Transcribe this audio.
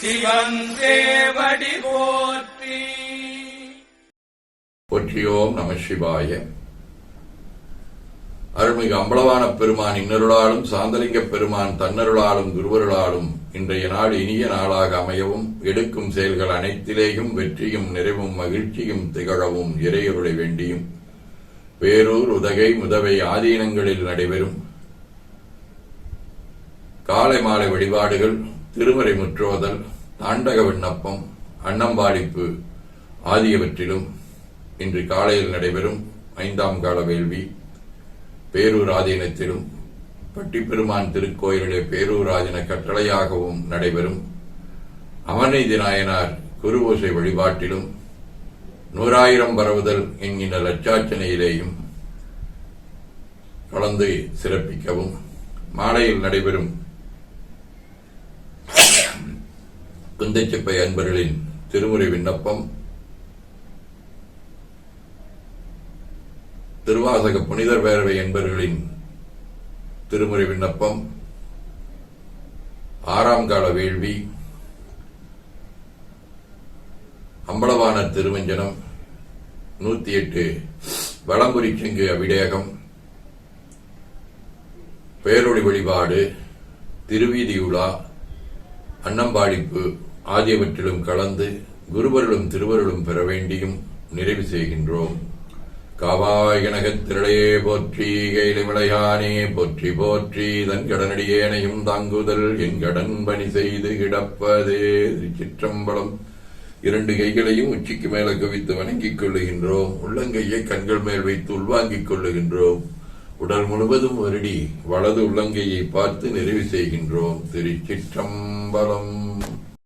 சிவன் சேவடி போற்றி. போற்றியோம் நம சிவாய. அருள்மிகு அம்பலவான பெருமான் இன்னருளாலும் சாந்தலிங்க பெருமான் தன்னருளாலும் குருவருளாலும் இன்றைய நாள் இனிய நாளாக அமையவும் எடுக்கும் செயல்கள் அனைத்திலேயும் வெற்றியும் நிறைவும் மகிழ்ச்சியும் திகழவும் இறையருளை வேண்டியும். பேரூர் உதகை முதவை ஆதீனங்களில் நடைபெறும். காலை மாலை வழிபாடுகள் திருமறை முற்றோதல் தாண்டக விண்ணப்பம் அன்னம்பாடிப்பு ஆகியவற்றிலும் இன்று காலையில் நடைபெறும் ஐந்தாம் கால வேள்வி பேரூர் ஆதீனத்திலும் பட்டிப்பெருமான் திருக்கோயிலிலே பேரூர் ஆதீன கட்டளையாகவும் நடைபெறும். அமர்நீதி நாயனார் குருவோசை வழிபாட்டிலும் நூறாயிரம் பரவுதல் என்கின்ற லட்சார்ச்சனையிலேயும் கலந்து சிறப்பிக்கவும். மாலையில் நடைபெறும் குந்தைச்சிப்பை அன்பர்களின் திருமுறை விண்ணப்பம். திருவாசக புனிதர் பேரவை என்பர்களின் திருமுறை விண்ணப்பம். ஆறாம் கால வேள்வி. அம்பளவான திருவஞ்சனம் நூத்தி எட்டு வளம்புரி செங்கு அபிடேகம். பேரொழி வழிபாடு. திருவீதியுலா அன்னம்பாடிப்பு. ஆகியவற்றிலும் கலந்து குருவருளும் திருவருளும் பெற வேண்டியும் நிறைவு செய்கின்றோம். காவாயனகத் திரளையே போற்றி கைலை விளையானே போற்றி போற்றி தன் கடனடியேனையும் தாங்குதல் என் கடன் பணி செய்து கிடப்பதே. சிற்றம்பலம் இரண்டு கைகளையும் உச்சிக்கு மேல குவித்து வணங்கிக் கொள்ளுகின்றோம். உள்ளங்கையை கண்கள் மேல் வைத்து உள்வாங்கிக் கொள்ளுகின்றோம். உடல் முழுவதும் வருடி வலது உள்ளங்கையை பார்த்து நிறைவு செய்கின்றோம். திருச்சிற்றம்பலம்.